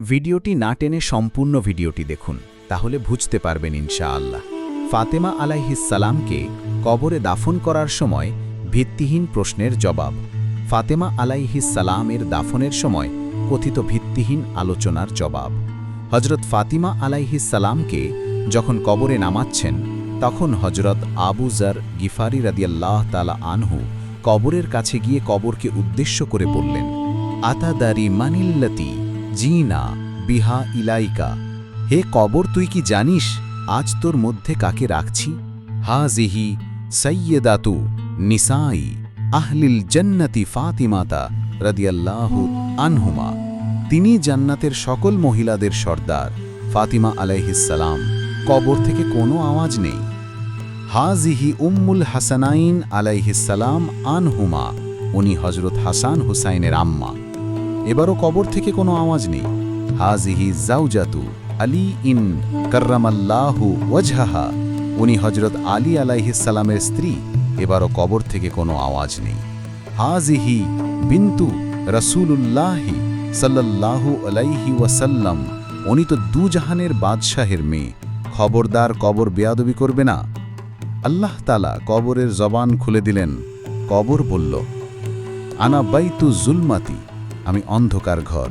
ভিডিওটি না টেনে সম্পূর্ণ ভিডিওটি দেখুন, তাহলে বুঝতে পারবেন ইনশাআল্লাহ। ফাতেমা আলাইহিসালামকে কবরে দাফন করার সময় ভিত্তিহীন প্রশ্নের জবাব। ফাতেমা আলাইহিসালামের দাফনের সময় কথিত ভিত্তিহীন আলোচনার জবাব। হজরত ফাতিমা আলাইহিসালামকে যখন কবরে নামাচ্ছেন, তখন হজরত আবুজার গিফারি রাদিয়াল্লাহ তালা আনহু কবরের কাছে গিয়ে কবরকে উদ্দেশ্য করে বললেন, আতাদারি মানিল্লতি? জিনা বিহা ইলাইকা। হে কবর, তুই কি জানিস আজ তোর মধ্যে কাকে রাখছি? হাজিহি সৈয়দাতু নিসাই আহলিল জন্নতি ফাতিমাতা রদিয়াল্লাহু আনহুমা। তিনি জান্নাতের সকল মহিলাদের সর্দার। ফাতিমা আলাইহিসালাম কবর থেকে কোনো আওয়াজ নেই। হাজিহি উম্মুল হাসানাইন আলাইহিসালাম আনহুমা, উনি হজরত হাসান হুসাইনের আম্মা। এবারও কবর থেকে কোনো আওয়াজ নেই। হাজিহি জাউজাতু আলী ইন কর্রামাল্লাহু ওয়াজহাহা। উনি হজরত আলী আলাইহিসালামের স্ত্রী, এবারও কবর থেকে কোনো আওয়াজ নেই। হাজিহি বিন্তু রসুলুল্লাহি সাল্লাল্লাহু আলাইহি ওয়াসাল্লাম, উনি তো দুজাহানের বাদশাহের মেয়ে। খবরদার কবর বেয়াদবি করবে না। আল্লাহ তালা কবরের জবান খুলে দিলেন। কবর বলল, আনা বাইতু জুলমাতি। আমি অন্ধকার ঘর।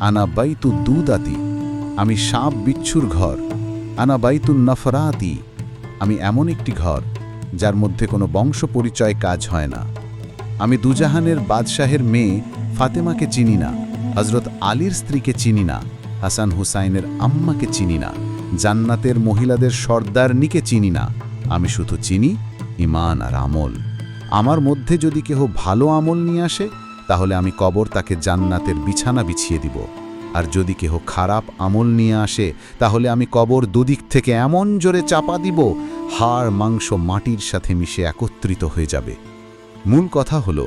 আনা বাইতু দুদাতি, আমি সাপ বিচ্ছুর ঘর। আনা বাইতু নফরাতি, আমি এমন একটি ঘর, যার মধ্যে কোনো বংশ পরিচয় কাজ হয় না। আমি দুজাহানের বাদশাহের মেয়ে ফাতেমাকে চিনি না হজরত আলীর স্ত্রীকে চিনি না, হাসান হুসাইনের আম্মাকে চিনি না, জান্নাতের মহিলাদের সর্দারনিকে চিনি না। আমি শুধু চিনি ইমান আর আমল। আমার মধ্যে যদি কেহ ভালো আমল নিয়ে আসে তাহলে আমি কবর তাকে জান্নাতের বিছানা বিছিয়ে দিব। আর যদি কেহ খারাপ আমল নিয়ে আসে, তাহলে আমি কবর দুদিক থেকে এমন জোরে চাপা দিব, হাড় মাংস মাটির সাথে মিশে একত্রিত হয়ে যাবে। মূল কথা হল,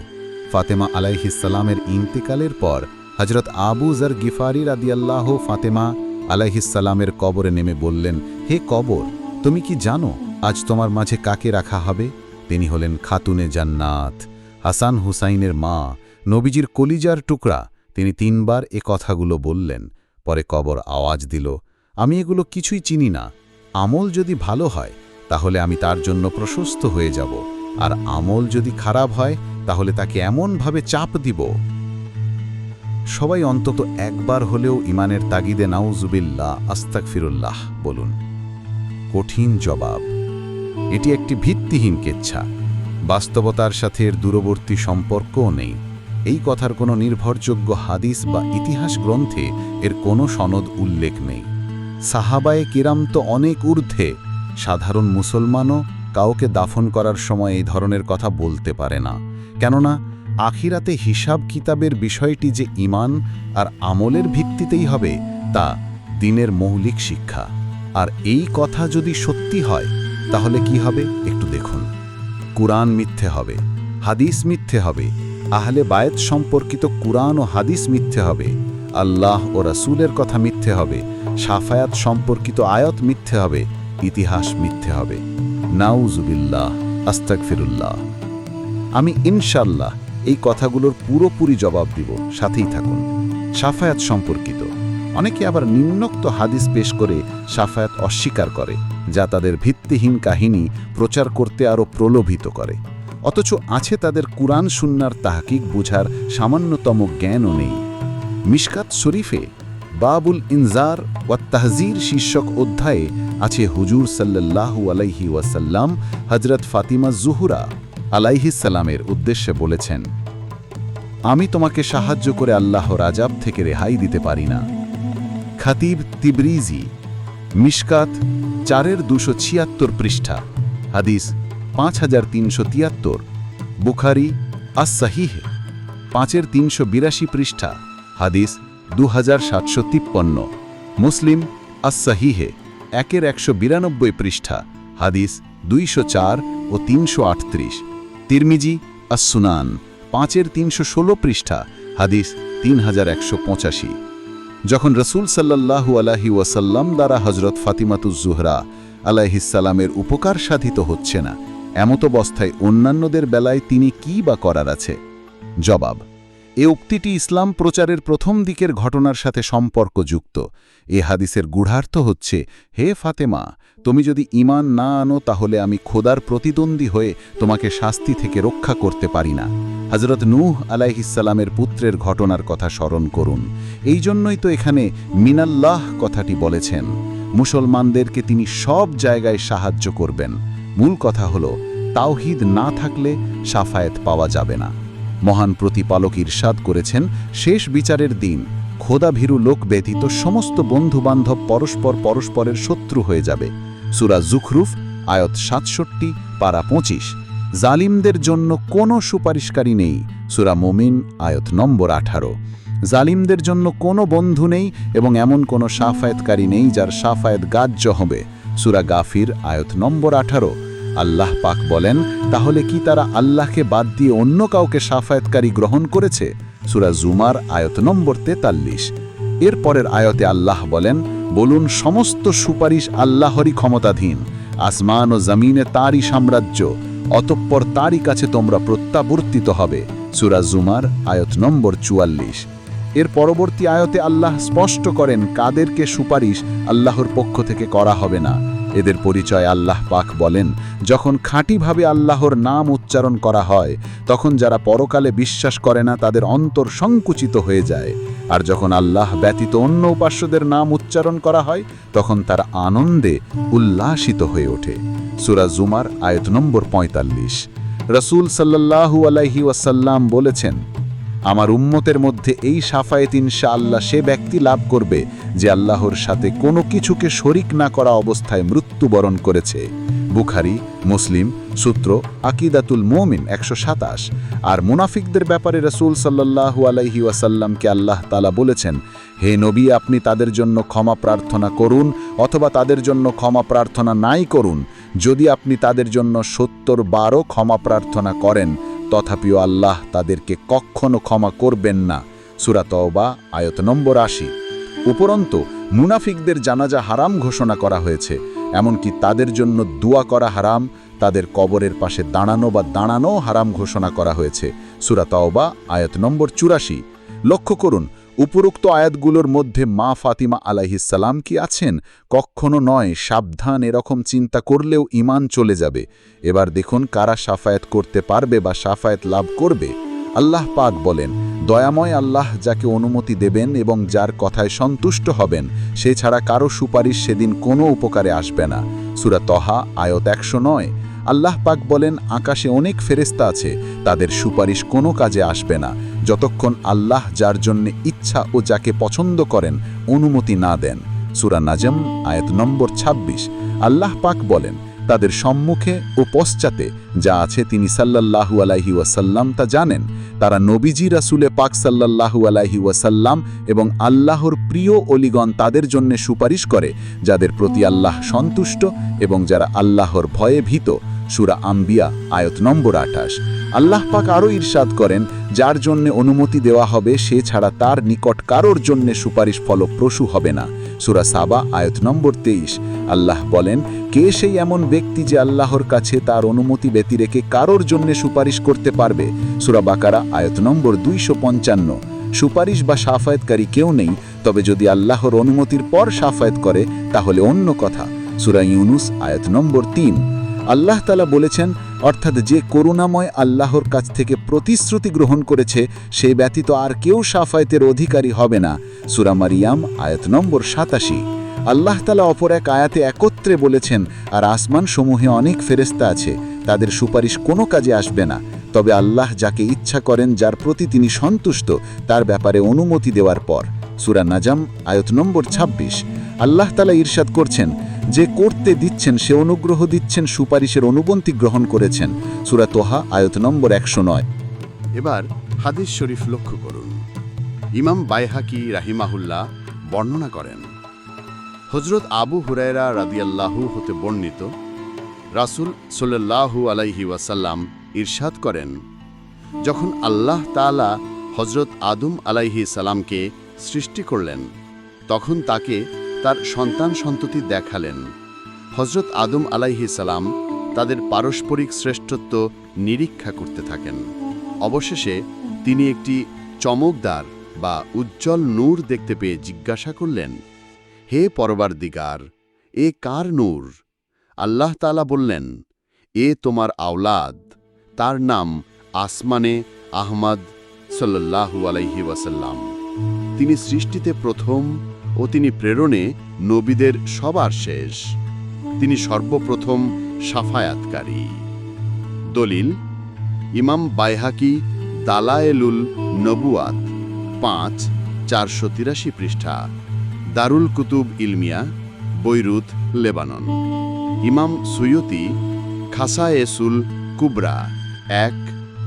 ফাতেমা আলাইহিসালামের ইন্তেকালের পর হজরত আবু জার গিফারি রাদিয়াল্লাহ ফাতেমা আলাইহিসালামের কবরে নেমে বললেন, হে কবর, তুমি কি জানো আজ তোমার মাঝে কাকে রাখা হবে? তিনি হলেন খাতুনে জান্নাত, হাসান হুসাইনের মা নবীজির কলিজার টুকরা। তিনি তিনবার এ কথাগুলো বললেন। পরে কবর আওয়াজ দিল, আমি এগুলো কিছুই চিনি না। আমল যদি ভালো হয়, তাহলে আমি তার জন্য প্রশস্ত হয়ে যাব। আর আমল যদি খারাপ হয়, তাহলে তাকে এমনভাবে চাপ দিব। সবাই অন্তত একবার হলেও ইমানের তাগিদে নাউজুবিল্লাহ আস্তাক ফিরুল্লাহ বলুন। কঠিন জবাব। এটি একটি ভিত্তিহীন কেচ্ছা। বাস্তবতার সাথে এর দূরবর্তী সম্পর্কও নেই। এই কথার কোনো নির্ভরযোগ্য হাদিস বা ইতিহাস গ্রন্থে এর কোনো সনদ উল্লেখ নেই। সাহাবায়ে কিরাম তো অনেক ঊর্ধ্বে। সাধারণ মুসলমানও কাউকে দাফন করার সময় এই ধরনের কথা বলতে পারে না। কেননা, আখিরাতে হিসাব কিতাবের বিষয়টি যে ইমান আর আমলের ভিত্তিতেই হবে, তা দিনের মৌলিক শিক্ষা। আর এই কথা যদি সত্যি হয়, তাহলে কি হবে? একটু দেখুন। কুরআন মিথ্যে হবে, হাদিস মিথ্যে হবে আহলে বায়েত সম্পর্কিত কুরআন ও হাদিস মিথ্যে হবে। আল্লাহ ও রাসূলের কথা মিথ্যে হবে। সাফায়াত সম্পর্কিত আয়াত মিথ্যে হবে। ইতিহাস মিথ্যে হবে। নাউজুবিল্লাহ আস্তাকফিরুল্লাহ আমি ইনশাল্লাহ এই কথাগুলোর পুরোপুরি জবাব দিব। সাথেই থাকুন। সাফায়াত সম্পর্কিত। অনেকে আবার নিম্নোক্ত হাদিস পেশ করে সাফায়াত অস্বীকার করে, যা তাদের ভিত্তিহীন কাহিনী প্রচার করতে আরও প্রলোভিত করে। অথচ আছে তাদের কুরআন সুন্নার তাহকিক বোঝার সামান্যতম জ্ঞানও নেই। মিশকাত শরীফে বাবুল ইনজার ওয়া তাহজির শীর্ষক অধ্যায়ে আছে হুজুর সাল্লাল্লাহু আলাইহি ওয়াসাল্লাম হজরত ফাতিমা জুহুরা আলাইহিসাল্লামের উদ্দেশ্যে বলেছেন, আমি তোমাকে সাহায্য করে আল্লাহ রাজাব থেকে রেহাই দিতে পারি না। খাতিব তিবরিজি, মিশকাত চারের দুশো ছিয়াত্তর পৃষ্ঠা, হাদিস পাঁচ হাজার তিনশো তিয়াত্তর। বুখারি আসাহিহ পাঁচের তিনশো বিরাশি পৃষ্ঠা, হাদিস দু হাজার সাতশো তিপ্পন্ন। মুসলিম আসাহিহে একের একশো বিরানব্বই পৃষ্ঠা, হাদিস দুইশো চার ও তিনশো আটত্রিশ। তিরমিজি আসুনান পাঁচের তিনশো ষোলো পৃষ্ঠা, হাদিস তিন হাজার একশো পঁচাশি। যখন রসুল সাল্লাল্লাহু আলাহি ওয়াসাল্লাম দ্বারা হজরত ফাতিমাতুজ্জুহরা আলাইহিসালামের উপকার সাধিত হচ্ছে না এমত অবস্থায় অন্যান্যদের বেলায় তিনি কি বা করার আছে? জবাব, এ উক্তিটি ইসলাম প্রচারের প্রথম দিকের ঘটনার সাথে সম্পর্কযুক্ত। এ হাদিসের গূঢ়ার্থ হচ্ছে, হে ফাতেমা, তুমি যদি ঈমান না আনো তাহলে আমি খোদার প্রতিদ্বন্দ্বী হয়ে তোমাকে শাস্তি থেকে রক্ষা করতে পারি না। হজরত নূহ আলাইহিসালামের পুত্রের ঘটনার কথা স্মরণ করুন। এই জন্যই তো এখানে মিনাল্লাহ কথাটি বলেছেন। মুসলমানদেরকে তিনি সব জায়গায় সাহায্য করবেন। মূল কথা হল, তাওহিদ না থাকলে সাফায়েত পাওয়া যাবে না। মহান প্রতিপালক ইরশাদ করেছেন, শেষ বিচারের দিন খোদাভীরু লোক ব্যতীত সমস্ত বন্ধুবান্ধব পরস্পর পরস্পরের শত্রু হয়ে যাবে। সুরা জুখরুফ, আয়ত সাতষট্টি, পারা পঁচিশ। জালিমদের জন্য কোনো সুপারিশকারী নেই, সুরা মোমিন, আয়ত নম্বর আঠারো। জালিমদের জন্য কোনো বন্ধু নেই এবং এমন কোনো সাফায়েতকারী নেই যার সাফায়েত গাজ্য হবে। সুরা গাফির, আয়ত নম্বর আঠারো। আল্লাহ পাক বলেন, তাহলে কি তারা আল্লাহকে বাদ দিয়ে অন্য কাউকে সাফায়েতকারী গ্রহণ করেছে? সুরা জুমার, আয়ত নম্বর তেতাল্লিশ। এর পরের আয়তে আল্লাহ বলেন, বলুন, সমস্ত সুপারিশ আল্লাহরই ক্ষমতাধীন। আসমান ও জমিনে তারই সাম্রাজ্য, অতঃপর তারই কাছে তোমরা প্রত্যাবর্তিত হবে। সুরা জুমার, আয়ত নম্বর চুয়াল্লিশ। এর পরবর্তী আয়তে আল্লাহ স্পষ্ট করেন কাদেরকে সুপারিশ আল্লাহর পক্ষ থেকে করা হবে না। এদের পরিচয় আল্লাহ পাক বলেন, যখন খাঁটিভাবে আল্লাহর নাম উচ্চারণ করা হয়, তখন যারা পরকালে বিশ্বাস করে না, তাদের অন্তর সংকুচিত হয়ে যায়। আর যখন আল্লাহ ব্যতীত অন্য উপাস্যদের নাম উচ্চারণ করা হয়, তখন তারা আনন্দে উল্লাসিত হয়ে ওঠে। সুরা জুমার আয়ত নম্বর পঁয়তাল্লিশ। রসুল সাল্লাহু আলাইহি ওয়াসাল্লাম বলেছেন আমার উম্মতের মধ্যে এই সাফায়েত ইনশা আল্লাহ সে ব্যক্তি লাভ করবে যে আল্লাহর সাথে কোনো কিছুকে শরিক না করা অবস্থায় মৃত্যুবরণ করেছে। বুখারি, মুসলিম, সূত্র, আকিদাতুল মোমিন একশো সাতাশ। আর মুনাফিকদের ব্যাপারে রসুল সাল্লাহু আলাইহি ওয়াসাল্লামকে আল্লাহ তালা বলেছেন, হে নবী, আপনি তাদের জন্য ক্ষমা প্রার্থনা করুন অথবা তাদের জন্য ক্ষমা প্রার্থনা নাই করুন। যদি আপনি তাদের জন্য সত্তর বারো ক্ষমা প্রার্থনা করেন তথাপিও আল্লাহ তাদেরকে কখনো ক্ষমা করবেন না। সুরাতবা আয়ত নম্বর আশি। উপরন্ত, মুনাফিকদের জানাজা হারাম ঘোষণা করা হয়েছে, এমনকি তাদের জন্য দোয়া করা হারাম, তাদের কবরের পাশে দাঁড়ানো বা দাঁড়ানো হারাম ঘোষণা করা হয়েছে। সুরাতবা আয়ত নম্বর চুরাশি। লক্ষ্য করুন উপরোক্ত আয়াতগুলোর মধ্যে মা ফাতিমা আলাইহিসাল্লাম কি আছেন? কখনো নয়, সাবধান, এরকম চিন্তা করলেও ইমান চলে যাবে। এবার দেখুন কারা সাফায়াত করতে পারবে বা সাফায়াত লাভ করবে। আল্লাহ পাক বলেন, দয়াময় আল্লাহ যাকে অনুমতি দেবেন এবং যার কথায় সন্তুষ্ট হবেন, সে ছাড়া কারও সুপারিশ সেদিন কোনো উপকারে আসবে না। সুরা তহা, আয়ত একশো নয়। আল্লাহ পাক বলেন, আকাশে অনেক ফেরেস্তা আছে, তাদের সুপারিশ কোনো কাজে আসবে না। যতক্ষণ আল্লাহ যার জন্য ইচ্ছা ও যাকে পছন্দ করেন অনুমতি না দেন। সুরা নাজম, আয়াত নম্বর ২৬ আল্লাহ পাক বলেন, তাদের সম্মুখে ও পশ্চাতে যা আছে তিনি সাল্লাল্লাহু আলাইহি ওয়াসাল্লাম তা জানেন। তারা নবীজি রাসুলে পাক সাল্লাল্লাহু আলাইহি ওয়াসাল্লাম এবং আল্লাহর প্রিয় অলিগণ তাদের জন্য সুপারিশ করে, যাদের প্রতি আল্লাহ সন্তুষ্ট এবং যারা আল্লাহর ভয়ে ভীত সুরা আম্বিয়া, আয়ত নম্বর আঠাশ। আল্লাহ পাক আরও ইরশাদ করেন, যার জন্য অনুমতি দেওয়া হবে, সে ছাড়া তার নিকট কারোর জন্য সুপারিশ ফলপ্রসূ হবে না। সুরা সাবা, আয়ত নম্বর তেইশ। আল্লাহ বলেন, কে সেই এমন ব্যক্তি যে আল্লাহর কাছে তার অনুমতি ব্যতি রেখে কারোর জন্য সুপারিশ করতে পারবে? সুরা বাকারা, আয়ত নম্বর দুইশো পঞ্চান্ন। সুপারিশ বা সাফায়েতকারী কেউ নেই, তবে যদি আল্লাহর অনুমতির পর সাফায়েত করে, তাহলে অন্য কথা। সুরা ইউনুস, আয়ত নম্বর তিন। আল্লাহ তালা বলেছেন, অর্থাৎ যে করুণাময় আল্লাহর কাছ থেকে প্রতিশ্রুতি গ্রহণ করেছে, সে ব্যতীত আর কেউ সাফায়েতের অধিকারী হবে না। সুরা মারিয়াম, আয়াত নম্বর সাতাশি। আল্লাহ তালা অপর এক আয়াতে একত্রে বলেছেন, আর আসমান সমূহে অনেক ফেরেস্তা আছে, তাদের সুপারিশ কোনো কাজে আসবে না। তবে আল্লাহ যাকে ইচ্ছা করেন, যার প্রতি তিনি সন্তুষ্ট, তার ব্যাপারে অনুমতি দেওয়ার পর। সুরা নাজাম, আয়ত নম্বর ২৬ আল্লাহ তালা ঈর্ষাদ করছেন যে করতে দিচ্ছেন, সে অনুগ্রহ দিচ্ছেন, সুপারিশের অনুবন্তি গ্রহণ করেছেন। সুরা তোহা, আয়ত নম্বর একশো নয়। এবার হাদিস শরীফ লক্ষ্য করুন। ইমাম বাইহাকি রাহিমাহুল্লাহ বর্ণনা করেন হজরত আবু হুরায়রা রাদিয়াল্লাহু হতে বর্ণিত, রাসূল সাল্লাল্লাহু আলাইহি ওয়াসাল্লাম ইরশাদ করেন, যখন আল্লাহ তাআলা হজরত আদম আলাইহি সালামকে সৃষ্টি করলেন, তখন তাকে তার সন্তান সন্ততি দেখালেন। হজরত আদম আলাইহি সালাম তাদের পারস্পরিক শ্রেষ্ঠত্ব নিরীক্ষা করতে থাকেন। অবশেষে তিনি একটি চমকদার বা উজ্জ্বল নূর দেখতে পেয়ে জিজ্ঞাসা করলেন, হে পরবার দিগার এ কার নূর? আল্লাহ তালা বললেন, এ তোমার আওলাদ, তার নাম আসমানে আহমদ সাল্লাল্লাহু আলাইহি ওয়াসাল্লাম। তিনি সৃষ্টিতে প্রথম ও তিনি প্রেরণে নবীদের সবার শেষ। তিনি সর্বপ্রথম সাফায়াতকারী। দলিল, ইমাম বাইহাকি দালায়েলুল নবুয়াত পাঁচ, চারশো তিরাশি পৃষ্ঠা, দারুল কুতুব ইলমিয়া, বৈরুত, লেবানন। ইমাম সুয়তি, খাসায়েসুল কুবরা, এক,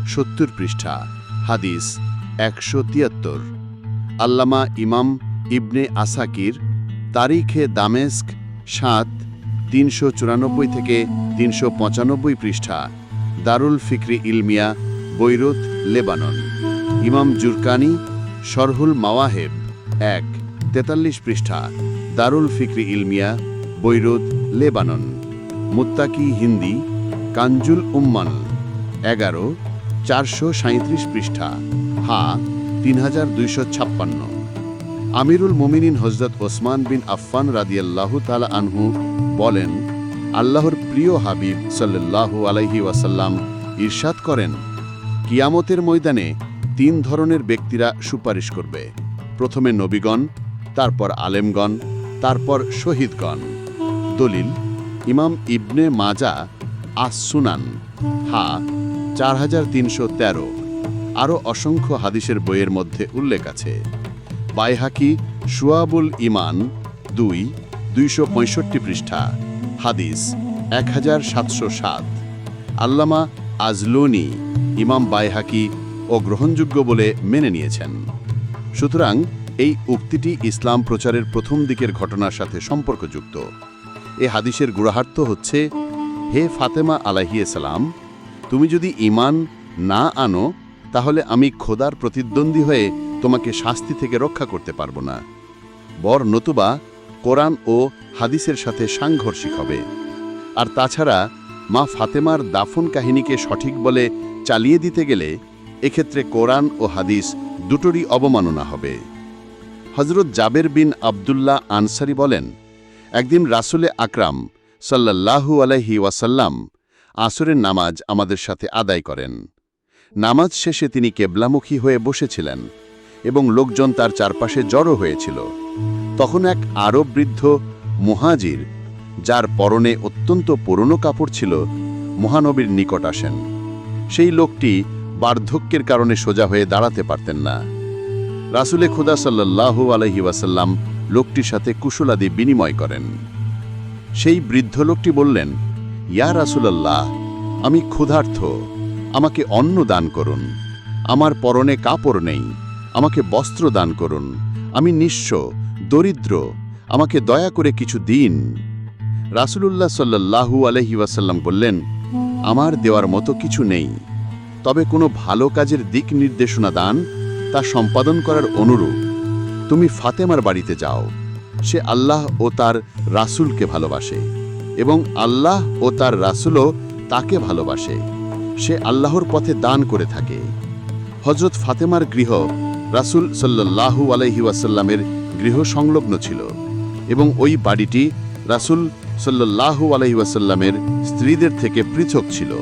সত্তর পৃষ্ঠা, হাদিস একশো তিয়াত্তর। আল্লামা ইমাম ইবনে আসাকির তারিখে দামেস্ক সাত, তিনশো চুরানব্বই থেকে তিনশো পঁচানব্বই পৃষ্ঠা, দারুল ফিকরি ইলমিয়া, বৈরুত, লেবানন। ইমাম জুরকানি, শরহুল মাওয়াহেব, এক, তেতাল্লিশ পৃষ্ঠা, দারুল ফিকরি ইলমিয়া, বৈরুত, লেবানন। মুত্তাকি হিন্দি কাঞ্জুল উম্মান, এগারো, চারশো সাঁত্রিশ পৃষ্ঠা, হা, তিন হাজার দুইশো ছাপ্পান্ন। আমিরুল মোমিনিন হজরত ওসমান বিন আফফান রাদিয়াল্লাহু তালা আনহু বলেন, আল্লাহর প্রিয় হাবিব সাল্লাল্লাহু আলাইহি ওয়াসাল্লাম ঈর্ষাদ করেন, কিয়ামতের ময়দানে তিন ধরনের ব্যক্তিরা সুপারিশ করবে। প্রথমে নবীগণ, তারপর আলেমগণ, তারপর শহীদগণ। দলিল, ইমাম ইবনে মাজা আস সুনান হা, চার হাজার তিনশো তেরো। আরও অসংখ্য হাদিসের বইয়ের মধ্যে উল্লেখ আছে। বাইহাকি সুয়াবুল ইমান দুই, দুইশো পৃষ্ঠা, হাদিস এক হাজার সাতশো সাত। আল্লামা আজলুনি, ইমাম বাইহাকি ও গ্রহণযোগ্য বলে মেনে নিয়েছেন। সুতরাং এই উক্তিটি ইসলাম প্রচারের প্রথম দিকের ঘটনার সাথে সম্পর্কযুক্ত। এ হাদিসের গুড়াহার্থ হচ্ছে, হে ফাতেমা আলাহিসালাম তুমি যদি ইমান না আনো, তাহলে আমি খোদার প্রতিদ্বন্দ্বী হয়ে তোমাকে শাস্তি থেকে রক্ষা করতে পারব না। বর নতুবা কোরআন ও হাদিসের সাথে সাংঘর্ষিক হবে। আর তাছাড়া মা ফাতেমার দাফন কাহিনীকে সঠিক বলে চালিয়ে দিতে গেলে এক্ষেত্রে কোরআন ও হাদিস দুটোরই অবমাননা হবে। হজরত জাবের বিন আবদুল্লাহ আনসারি বলেন, একদিন রাসুলে আকরাম সাল্লাল্লাহু আলাইহি ওয়াসাল্লাম আসরের নামাজ আমাদের সাথে আদায় করেন। নামাজ শেষে তিনি কেবলামুখী হয়ে বসেছিলেন। এবং লোকজন তার চারপাশে জড়ো হয়েছিল। তখন এক আরব বৃদ্ধ মুহাজির, যার পরনে অত্যন্ত পুরনো কাপড় ছিল, মহানবীর নিকট আসেন। সেই লোকটি বার্ধক্যের কারণে সোজা হয়ে দাঁড়াতে পারতেন না। রাসুলে খুদা সাল্লাল্লাহু আলহি ওয়াসাল্লাম লোকটির সাথে কুশলাদি বিনিময় করেন। সেই বৃদ্ধ লোকটি বললেন, ইয়া রাসুলাল্লাহ, আমি ক্ষুধার্থ আমাকে অন্ন দান করুন। আমার পরনে কাপড় নেই আমাকে বস্ত্র দান করুন। আমি নিঃস্ব, দরিদ্র। আমাকে দয়া করে কিছু দিন। রাসুলুল্লাহ আলহি ওয়াসাল্লাম বললেন, আমার দেওয়ার মতো কিছু নেই। তবে কোনো ভালো কাজের দিক নির্দেশনা দান, তা সম্পাদন করার অনুরূপ। তুমি ফাতেমার বাড়িতে যাও। সে আল্লাহ ও তার রাসূলকে ভালোবাসে এবং আল্লাহ ও তার রাসূলও তাকে ভালোবাসে। সে আল্লাহর পথে দান করে থাকে। হজরত ফাতেমার গৃহ রাসূল সাল্লাল্লাহু আলাইহি ওয়াসাল্লামের গৃহ সংলগ্ন ছিল এবং ওই বাড়িটি রাসূল সাল্লাল্লাহু আলাইহি ওয়াসাল্লামের স্ত্রীদের থেকে পৃথক ছিল।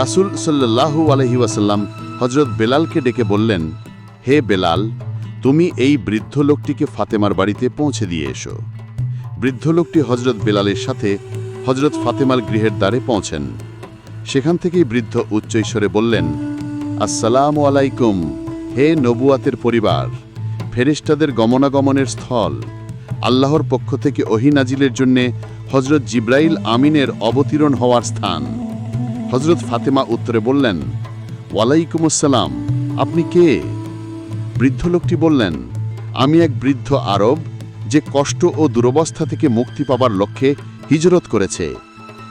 রাসূল সাল্লাল্লাহু আলাইহি ওয়াসাল্লাম হজরত বেলালকে ডেকে বললেন, হে বেলাল, তুমি এই বৃদ্ধ লোকটিকে ফাতেমার বাড়িতে পৌঁছে দিয়ে এসো। বৃদ্ধ লোকটি হজরত বেলালের সাথে হজরত ফাতেমার গৃহের দ্বারে পৌঁছেন। সেখান থেকেই বৃদ্ধ উচ্চৈস্বরে বললেন, আসসালামু আলাইকুম। হে নবুয়াতের পরিবার, ফেরেশতাদের গমনাগমনের স্থল। আল্লাহর পক্ষ থেকে ওহিনাজিলের জন্যে হজরত জিব্রাইল আমিনের অবতীরণ হওয়ার স্থান। হজরত ফাতেমা উত্তরে বললেন, ওয়ালাইকুম আসসালাম, আপনি কে? বৃদ্ধ লোকটি বললেন, আমি এক বৃদ্ধ আরব যে কষ্ট ও দুরবস্থা থেকে মুক্তি পাবার লক্ষ্যে হিজরত করেছে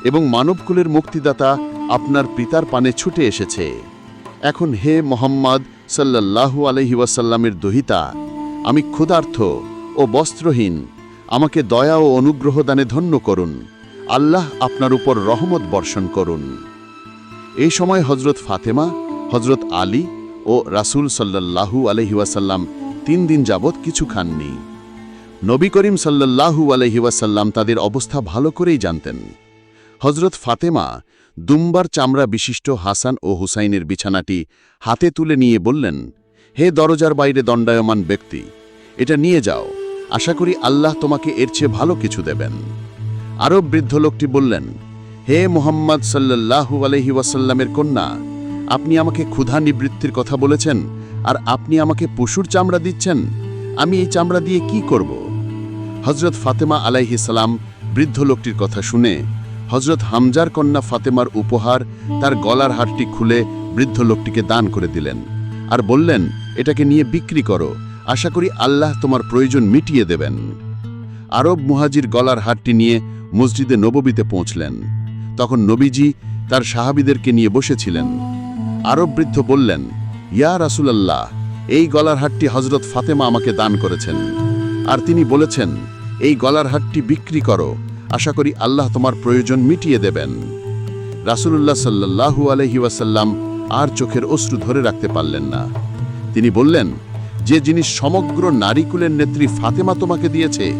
এবং মানবকুলের মুক্তিদাতা আপনার পিতার পানে ছুটে এসেছে। এখন হে মোহাম্মদ সাল্লাল্লাহু আলহি ওয়াসাল্লামের দহিতা, আমি ক্ষুধার্থ ও বস্ত্রহীন, আমাকে দয়া ও অনুগ্রহ দানে ধন্য করুন, আল্লাহ আপনার উপর রহমত বর্ষণ করুন। এই সময় হজরত ফাতেমা হজরত আলী ও রাসূল সাল্লাল্লাহু আলহিউসাল্লাম তিন দিন যাবৎ কিছু খাননি। নবী করিম সাল্লাল্লাহু আলহিউসাল্লাম তাদের অবস্থা ভালো করেই জানতেন। হজরত ফাতেমা দুম্বার চামড়া বিশিষ্ট হাসান ও হুসাইনের বিছানাটি হাতে তুলে নিয়ে বললেন, হে দরজার বাইরে দণ্ডায়মান ব্যক্তি, এটা নিয়ে যাও। আশা করি আল্লাহ তোমাকে এর চেয়ে ভালো কিছু দেবেন। আরব বৃদ্ধ লোকটি বললেন, হে মোহাম্মদ সাল্লাল্লাহু আলহি ওয়াসাল্লামের কন্যা, আপনি আমাকে ক্ষুধা নিবৃত্তির কথা বলেছেন, আর আপনি আমাকে পশুর চামড়া দিচ্ছেন, আমি এই চামড়া দিয়ে কি করব? হজরত ফাতেমা আলাইহি সালাম বৃদ্ধ লোকটির কথা শুনে হজরত হামজার কন্যা ফাতেমার উপহার তার গলার হারটি খুলে বৃদ্ধ লোকটিকে দান করে দিলেন। আর বললেন, এটাকে নিয়ে বিক্রি করো। আশা করি আল্লাহ তোমার প্রয়োজন মিটিয়ে দেবেন। আরব মুহাজির গলার হারটি নিয়ে মসজিদে নববীতে পৌঁছলেন। তখন নবীজি তার সাহাবিদেরকে নিয়ে বসেছিলেন। আরব বৃদ্ধ বললেন, ইয়া রাসুলাল্লাহ, এই গলার হাটটি হজরত ফাতেমা আমাকে দান করেছেন। আর তিনি বলেছেন, এই গলার হাটটি বিক্রি করো। আশা করি আল্লাহ তোমার প্রয়োজন মিটিয়ে দেবেন। রাসুলুল্লাহ সাল্লাহু আলহি ওয়াসাল্লাম আর চোখের অশ্রু ধরে রাখতে পারলেন না। তিনি বললেন, যে জিনিস সমগ্র নারীকুলের নেত্রী ফাতেমা তোমাকে দিয়েছে,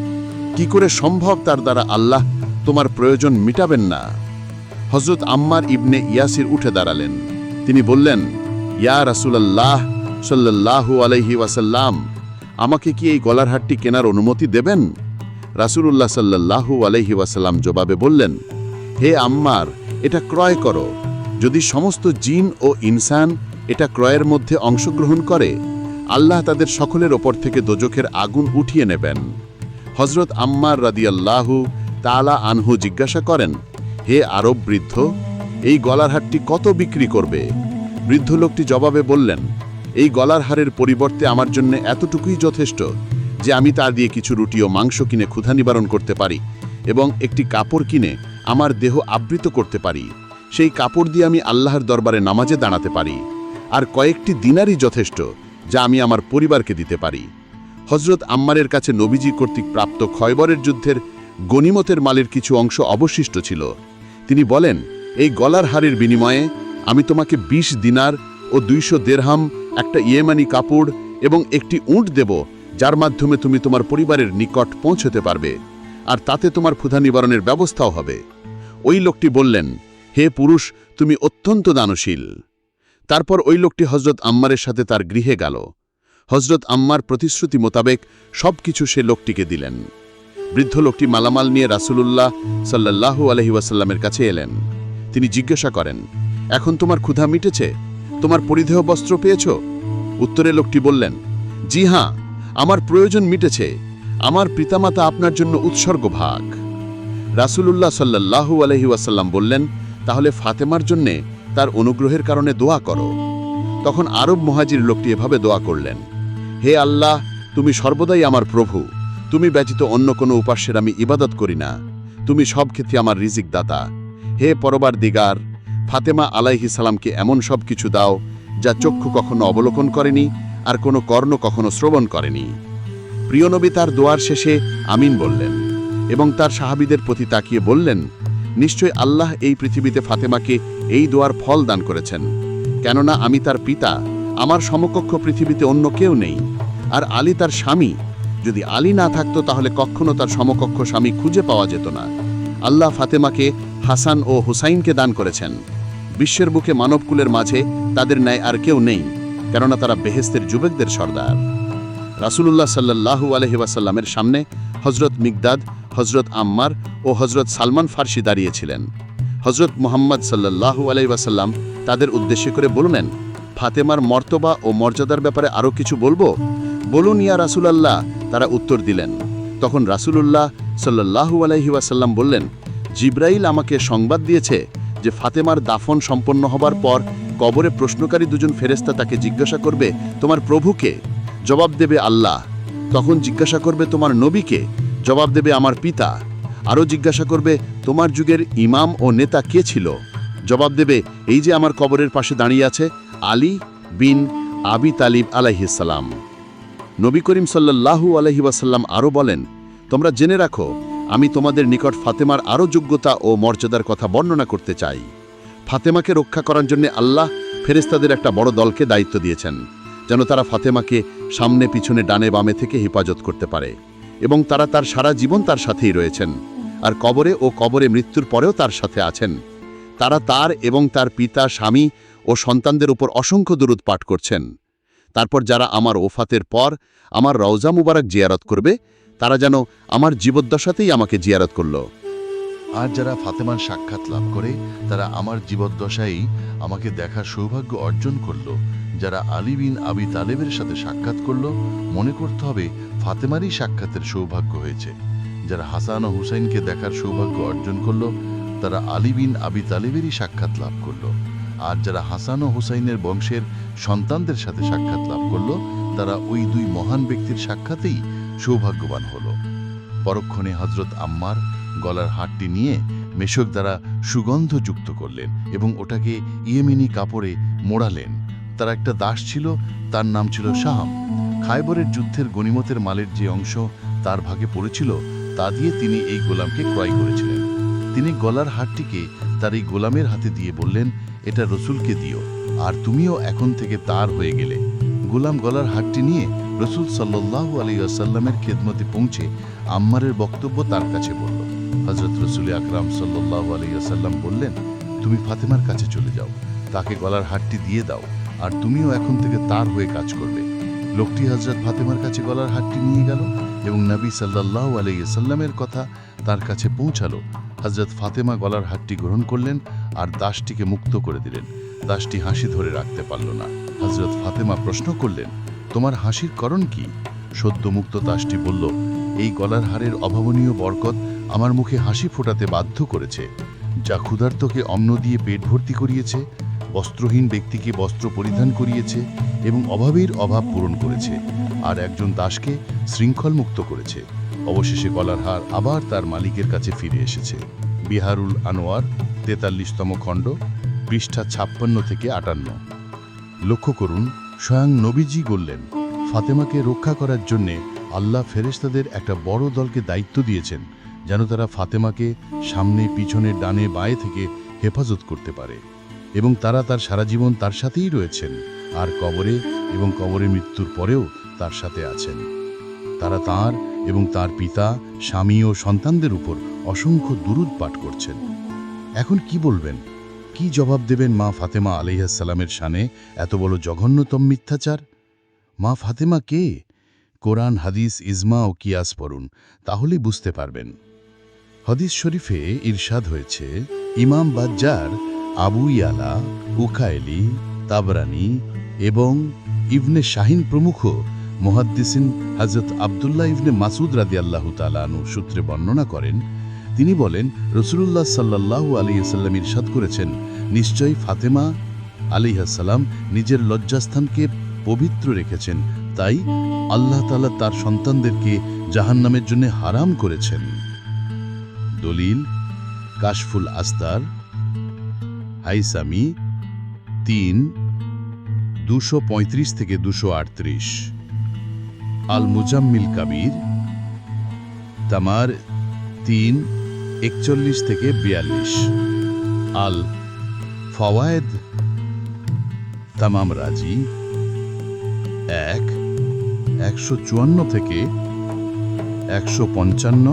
কি করে সম্ভব তার দ্বারা আল্লাহ তোমার প্রয়োজন মিটাবেন না? হজরত আম্মার ইবনে ইয়াসির উঠে দাঁড়ালেন। তিনি বললেন, ইয়া রাসুলাল্লাহ সাল্লাল্লাহু আলহি ওয়াসাল্লাম, আমাকে কি এই গলার হাটটি কেনার অনুমতি দেবেন? রাসূলুল্লাহ সাল্লাল্লাহু আলহি ওয়াসাল্লাম জবাবে বললেন, হে আম্মার, এটা ক্রয় করো। যদি সমস্ত জিন ও ইনসান এটা ক্রয়ের মধ্যে অংশগ্রহণ করে, আল্লাহ তাদের সকলের ওপর থেকে দোজখের আগুন উঠিয়ে নেবেন। হজরত আম্মার রাদিয়াল্লাহু তালা আনহু জিজ্ঞাসা করেন, হে আরব বৃদ্ধ, এই গলার হারটি কত বিক্রি করবে? বৃদ্ধ লোকটি জবাবে বললেন, এই গলার হারের পরিবর্তে আমার জন্য এতটুকুই যথেষ্ট। যে আমি তা দিয়ে কিছু রুটি ও মাংস কিনে ক্ষুধা নিবারণ করতে পারি এবং একটি কাপড় কিনে আমার দেহ আবৃত করতে পারি। সেই কাপড় দিয়ে আমি আল্লাহর দরবারে নামাজে দাঁড়াতে পারি। আর কয়েকটি দিনারই যথেষ্ট, যা আমি আমার পরিবারকে দিতে পারি। হজরত আম্মারের কাছে নবীজি কর্তৃক প্রাপ্ত খয়বরের যুদ্ধের গনিমতের মালের কিছু অংশ অবশিষ্ট ছিল। তিনি বলেন, এই গলার হারের বিনিময়ে আমি তোমাকে ২০ দিনার ও দুইশো দেড়হাম একটা ইয়েমানি কাপড় এবং একটি উঁট দেব যার মাধ্যমে তুমি তোমার পরিবারের নিকট পৌঁছতে পারবে, আর তাতে তোমার ক্ষুধা নিবারণের ব্যবস্থাও হবে। ওই লোকটি বললেন, হে পুরুষ, তুমি অত্যন্ত দানশীল। তারপর ওই লোকটি হজরত আম্মারের সাথে তার গৃহে গেল। হজরত আম্মার প্রতিশ্রুতি মোতাবেক সব কিছু সে লোকটিকে দিলেন। বৃদ্ধ লোকটি মালামাল নিয়ে রাসূলুল্লাহ সাল্লাল্লাহু আলহি ওয়াসাল্লামের কাছে এলেন। তিনি জিজ্ঞাসা করেন, এখন তোমার ক্ষুধা মিটেছে? তোমার পরিধেয় বস্ত্র পেয়েছ? উত্তরে লোকটি বললেন, জি হ্যাঁ। আমার প্রয়োজন মিটেছে। আমার পিতামাতা আপনার জন্য উৎসর্গ ভাগ রাসূলুল্লাহ সাল্লাল্লাহু আলহি ওয়াসাল্লাম বললেন, তাহলে ফাতেমার জন্যে তার অনুগ্রহের কারণে দোয়া করো। তখন আরব মহাজির লোকটি এভাবে দোয়া করলেন, হে আল্লাহ, তুমি সর্বদাই আমার প্রভু। তুমি ব্যতীত অন্য কোনো উপাস্যের আমি ইবাদত করি না। তুমি সব ক্ষেত্রে আমার রিজিক দাতা হে পরবার দিগার ফাতেমা আলাইহি সালামকে এমন সব কিছু দাও যা চক্ষু কখনো অবলোকন করেনি আর কোনো কর্ণ কখনো শ্রবণ করেনি। প্রিয়নবী তার দোয়ার শেষে আমিন বললেন এবং তার সাহাবিদের প্রতি তাকিয়ে বললেন, নিশ্চয় আল্লাহ এই পৃথিবীতে ফাতেমাকে এই দোয়ার ফল দান করেছেন। কেননা আমি তার পিতা, আমার সমকক্ষ পৃথিবীতে অন্য কেউ নেই। আর আলী তার স্বামী, যদি আলী না থাকতো তাহলে কখনো তার সমকক্ষ স্বামী খুঁজে পাওয়া যেত না। আল্লাহ ফাতেমাকে হাসান ও হুসাইনকে দান করেছেন। বিশ্বের বুকে মানবকুলের মাঝে তাদের ন্যায় আর কেউ নেই। কেননা তারা বেহেস্তের যুবকদের সর্দার। রাসূলুল্লাহ সাল্লাল্লাহু আলহি ওয়াসাল্লামের সামনে হজরত মিগদাদ হজরত আম্মার ও হজরত সালমান ফার্সি দাঁড়িয়েছিলেন। হজরত মোহাম্মদ সাল্লাল্লাহু আলাই ওয়াসাল্লাম তাদের উদ্দেশ্যে করে বললেন, ফাতেমার মর্তবা ও মর্যাদার ব্যাপারে আরও কিছু বলব? বলুন ইয়া রাসূলাল্লাহ, তারা উত্তর দিলেন। তখন রাসূলুল্লাহ সাল্লাল্লাহু আলাইহি ওয়াসাল্লাম বললেন, জিব্রাইল আমাকে সংবাদ দিয়েছে যে ফাতেমার দাফন সম্পন্ন হবার পর কবরে প্রশ্নকারী দুজন ফেরেস্তা তাকে জিজ্ঞাসা করবে, তোমার প্রভুকে জবাব দেবে, আল্লাহ। তখন জিজ্ঞাসা করবে, তোমার নবীকে জবাব দেবে, আমার পিতা। আরও জিজ্ঞাসা করবে, তোমার যুগের ইমাম ও নেতা কে ছিল? জবাব দেবে, এই যে আমার কবরের পাশে দাঁড়িয়ে আছে আলী বিন আবি তালিব আলাইহিসাল্লাম নবী করিম সাল্লাল্লাহু আলহি আরও বলেন, তোমরা জেনে রাখো, আমি তোমাদের নিকট ফাতেমার আরও যোগ্যতা ও মর্যাদার কথা বর্ণনা করতে চাই। ফাতেমাকে রক্ষা করার জন্য আল্লাহ ফেরেস্তাদের একটা বড় দলকে দায়িত্ব দিয়েছেন, যেন তারা ফাতেমাকে সামনে পিছনে ডানে বামে থেকে হেফাজত করতে পারে এবং তারা তার সারা জীবন তার সাথেই রয়েছেন আর কবরে ও কবরে মৃত্যুর পরেও তার সাথে আছেন। তারা তার এবং তার পিতা, স্বামী ও সন্তানদের উপর অসংখ্য দুরুদ পাঠ করছেন। তারপর যারা আমার ওফাতের পর আমার রওজা মুবারক জিয়ারত করবে, তারা যেন আমার জীবদ্দশাতেই আমাকে জিয়ারত করল। আর যারা ফাতেমার সাক্ষাৎ লাভ করে, তারা আমার জীবদ্দশায় আমাকে দেখার সৌভাগ্য অর্জন করল। যারা আলী বিন আবি তালেবের সাথে সাক্ষাৎ করল, মনে করতে হবে ফাতেমারই সাক্ষাতের সৌভাগ্য হয়েছে। যারা হাসান ও হুসাইনকে দেখার সৌভাগ্য অর্জন করল, তারা আলী বিন আবি তালেবেরই সাক্ষাৎ লাভ করল। আর যারা হাসান ও হুসাইনের বংশের সন্তানদের সাথে সাক্ষাৎ লাভ করল, তারা ওই দুই মহান ব্যক্তির সাক্ষাতেই সৌভাগ্যবান হলো। পরক্ষণে হজরত আম্মার গলার হাটটি নিয়ে মেশক দ্বারা সুগন্ধ যুক্ত করলেন এবং ওটাকে ইয়েমিনি কাপড়ে মোড়ালেন। তার একটা দাস ছিল, তার নাম ছিল শাহাম। খাইবরের যুদ্ধের গনিমতের মালের যে অংশ তার ভাগে পড়েছিল, তা দিয়ে তিনি এই গোলামকে ক্রয় করেছিলেন। তিনি গলার হাটটিকে তার এই গোলামের হাতে দিয়ে বললেন, এটা রসুলকে দিও, আর তুমিও এখন থেকে তার হয়ে গেলে। গোলাম গলার হাটটি নিয়ে রসুল সাল্লাহ আলী আসাল্লামের খেদমতে পৌঁছে আম্মারের বক্তব্য তার কাছে বলল। হজরত রসুল আকরাম সাল্লাহ আলী আসাল্লাম বললেন, তুমি ফাতেমার কাছে চলে যাও। তাকে গলার হাটটি দিয়ে দাও, আর তুমিও এখন থেকে তার হয়ে কাজ করবে। লোকটি হজরত ফাতেমার কাছে গলার হাটটি নিয়ে গেল এবং নবী সাল্লাহ আলাইসাল্লামের কথা তার কাছে পৌঁছালো। হজরত ফাতেমা গলার হাটটি গ্রহণ করলেন আর দাসটিকে মুক্ত করে দিলেন। দাসটি হাসি ধরে রাখতে পারল না। হজরত ফাতেমা প্রশ্ন করলেন, তোমার হাসির কারণ কি? সদ্য মুক্ত দাসটি বলল, এই গলার হারের অভাবনীয় বরকত আমার মুখে হাসি ফোটাতে বাধ্য করেছে, যা ক্ষুধার্তকে অন্ন দিয়ে পেট ভর্তি করিয়েছে, বস্ত্রহীন ব্যক্তিকে বস্ত্র পরিধান করিয়েছে এবং অভাবের অভাব পূরণ করেছে, আর একজন দাসকে শৃঙ্খল মুক্ত করেছে। অবশেষে গলার হার আবার তার মালিকের কাছে ফিরে এসেছে। বিহারুল আনোয়ার, তেতাল্লিশতম খণ্ড, পৃষ্ঠা ছাপ্পান্ন থেকে আটান্ন। লক্ষ্য করুন, স্বয়ং নবীজি বললেন, ফাতেমাকে রক্ষা করার জন্যে আল্লাহ ফেরেশতাদের একটা বড় দলকে দায়িত্ব দিয়েছেন। যেন তারা ফাতেমাকে সামনে, পিছনে, ডানে, বায়ে থেকে হেফাজত করতে পারে এবং তারা তার সারা জীবন তার সাথেই রয়েছেন আর কবরে এবং কবরে মৃত্যুর পরেও তার সাথে আছেন। তারা তার এবং তার পিতা, স্বামী ও সন্তানদের উপর অসংখ্য দুরুদ পাঠ করছেন। এখন কি বলবেন? কি জবাব দেবেন মা ফাতেমা আলাইহাসাল্লামের শানে এত বড় জঘন্যতম মিথ্যাচার? মা ফাতেমা কে? কোরআন, হাদিস, ইজমা ও কিয়াস পড়ুন, তাহলেই বুঝতে পারবেন। হদিস শরীফে ইরশাদ হয়েছে, ইমাম বাজ্জার, আবু ইয়ালা উখায়েলি তাবরানি এবং ইবনে শাহিন প্রমুখ মোহাদ্দিসিন হজরত আবদুল্লাহ ইবনে মাসুদ রাদি আল্লাহ তালানু সূত্রে বর্ণনা করেন, তিনি বলেন রসুল্লাহ সাল্লাহু আলিয়াল্লাম ইরশাদ করেছেন, নিশ্চয়ই ফাতেমা আলিহাসাল্লাম নিজের লজ্জাস্থানকে পবিত্র রেখেছেন, তাই আল্লাহ তালা তার সন্তানদেরকে জাহান্নামের জন্য হারাম করেছেন। দলিল, কাশফুল আস্তার, হাইসামি, তিন, দুশো পঁয়ত্রিশ থেকে দুশো আটত্রিশ। আল মুজাম্মিল কাবির, তামার তিন, একচল্লিশ থেকে বিয়াল্লিশ। আল ফওয়ায়েদ, তামাম রাজি, এক, একশো চুয়ান্ন থেকে একশো পঞ্চান্ন।